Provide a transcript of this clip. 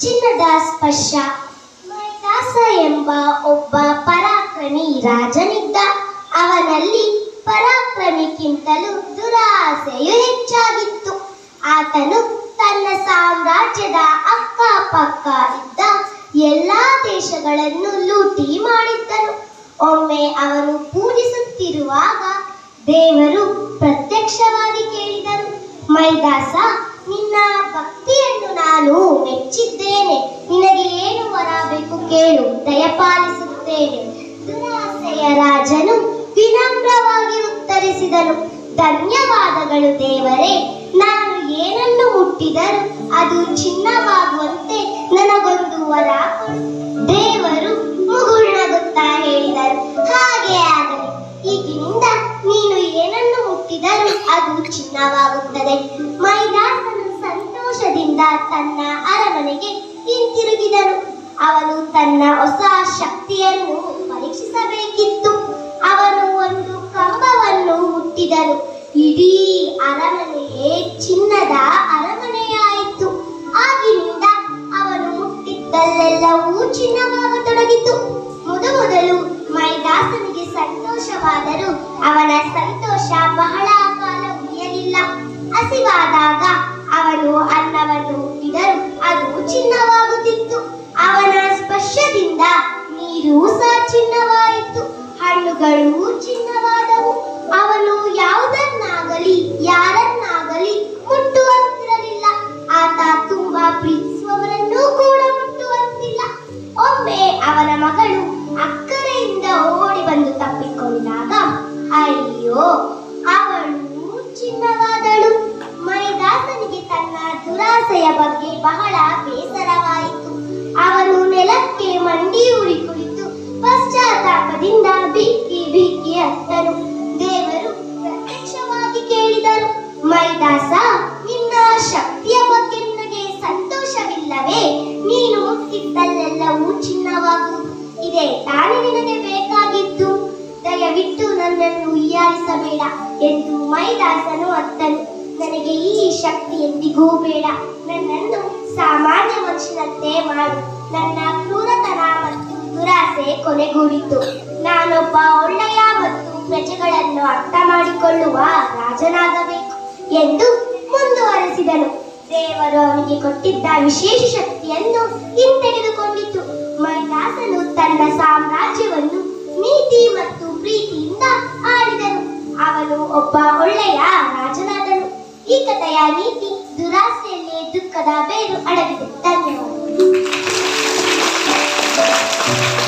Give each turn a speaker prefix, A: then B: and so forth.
A: ಚಿನ್ನದ ಸ್ಪರ್ಶ. ಮೈದಾಸ ಎಂಬ ಒಬ್ಬ ಪರಾಕ್ರಮಿ ರಾಜನಿದ್ದ. ಅವನಲ್ಲಿ ಪರಾಕ್ರಮಿಗಿಂತಲೂ ದುರಾಸೆಯು ಹೆಚ್ಚಾಗಿತ್ತು. ಆತನು ತನ್ನ ಸಾಮ್ರಾಜ್ಯದ ಅಕ್ಕಪಕ್ಕ ಇದ್ದ ಎಲ್ಲಾ ದೇಶಗಳನ್ನು ಲೂಟಿ ಮಾಡಿದ್ದನು. ಒಮ್ಮೆ ಅವನು ಪೂಜಿಸುತ್ತಿರುವಾಗ ದೇವರು ಪ್ರತ್ಯಕ್ಷವಾಗಿ ಕೇಳಿದರು, ಮೈದಾಸ, ನಿನ್ನ ಭಕ್ತಿಯನ್ನು ವಿನಮ್ರವಾಗಿ ಉತ್ತರಿಸಿದನು, ಧನ್ಯವಾದಗಳು ದೇವರೇ, ನಾನು ಏನನ್ನು ಮುಟ್ಟಿದರೂ ಅದು ಚಿನ್ನವಾಗುವಂತೆ ನನಗೊಂದು ವರ ದೇವರು ಮುಗುಳ್ನಗುತ್ತಾ ಹೇಳಿದರು, ಹಾಗೆ ಆಗಲಿ ಈಗಿನಿಂದ ನೀನು ಏನನ್ನು ಮುಟ್ಟಿದರೂ ಅದು ಚಿನ್ನವಾಗುತ್ತದೆ. ಮೈದಾಸನು ಸಂತೋಷದಿಂದ ತನ್ನ ಅರಮನೆಗೆ ಹಿಂತಿರುಗಿದನು. ಅವನು ತನ್ನ ಹೊಸ ಶಕ್ತಿಯನ್ನು ಪರೀಕ್ಷಿಸಬೇಕಿತ್ತು. ಇಡೀ ಅರಮನೆಯೇ ಚಿನ್ನದ ಅರಮನೆಯಾಯಿತು. ಆಗಿನಿಂದ ಅವನು ಮುಟ್ಟಿದ್ದಲ್ಲೆಲ್ಲವೂ ಚಿನ್ನವಾಗತೊಡಗಿತು ಮೊದಮೊದಲು ಮೈದಾಸನಿಗೆ ಸಂತೋಷವಾದರೂ ಅವನ ಸಂತೋಷ ಬಹಳ ಕಾಲ ಉಳಿಯಲಿಲ್ಲ. ಹಸಿವಾದಾಗ ಅವನು ಅನ್ನವನ್ನು ಮುಟ್ಟಿದರೂ ಅದು ಚಿನ್ನವಾಗುತ್ತಿತ್ತು. ಅವನ ಸ್ಪರ್ಶದಿಂದ ನೀರು ಸಹ ಚಿನ್ನವಾಯಿತು. ಹಣ್ಣುಗಳು ಚಿನ್ನವಾದವು. ದುರಾಸೆಯ ಬಗ್ಗೆ ಬಹಳ ಬೇಸರವಾಯಿತು. ಅವನು ನೆಲಕ್ಕೆ ಮಂಡಿ ಉರಿ ಕುಳಿತು ಪಶ್ಚಾತ್ತಾಪದಿಂದ ಬಿಕ್ಕಿ ಬಿಕ್ಕಿ ಅತ್ತನು ದೇವರು ಪ್ರತ್ಯಕ್ಷವಾಗಿ ಕೇಳಿದರು, ಮೈದಾಸ, ನಿನ್ನ ಶಕ್ತಿಯ ಬಗ್ಗೆ ನಿನಗೆ ಸಂತೋಷವಿಲ್ಲವೇ? ನೀನು ಮುಟ್ಟಿದ್ದಲ್ಲೆಲ್ಲವೂ ಚಿನ್ನವಾಗುವುದು. ಇದೇ ತಾನೇ ನಿನಗೆ ಬೇಕಾಗಿದ್ದು. ದಯವಿಟ್ಟು ನನ್ನನ್ನು ಉಯ್ಯಾಲಿಸಬೇಡ ಎಂದು ಮೈದಾಸನು ಅತ್ತನು. ನನಗೆ ಈ ಶಕ್ತಿ ಎಂದಿಗೂ ಬೇಡ. ನನ್ನನ್ನು ಸಾಮಾನ್ಯ ಮನುಷ್ಯನಂತೆ ಮಾಡು. ನನ್ನ ಕ್ರೂರತನ ಮತ್ತು ದುರಾಸೆ ಕೊನೆಗೂಡಿತು. ನಾನೊಬ್ಬ ಒಳ್ಳೆಯ ಮತ್ತು ಪ್ರಜೆಗಳನ್ನು ಅರ್ಥ ಮಾಡಿಕೊಳ್ಳುವ ರಾಜನಾಗಬೇಕು ಎಂದು ಮುಂದುವರೆಸಿದನು. ದೇವರು ಅವನಿಗೆ ಕೊಟ್ಟಿದ್ದ ವಿಶೇಷ ಶಕ್ತಿಯನ್ನು ಹಿಂತೆಗೆದುಕೊಂಡಿತು. ಮೈದಾಸನು ತನ್ನ ಸಾಮ್ರಾಜ್ಯವನ್ನು ನೀತಿ ಮತ್ತು ಪ್ರೀತಿಯಿಂದ ಆಳಿದನು. ಅವನು ಒಬ್ಬ ಒಳ್ಳೆಯ ರಾಜನಾದನು ಈ ಕಥೆಯ ನೀತಿ ದುರಾಸೆಯಲ್ಲಿ ದುಃಖದ ಬೇರು ಅಡಗಿದೆ.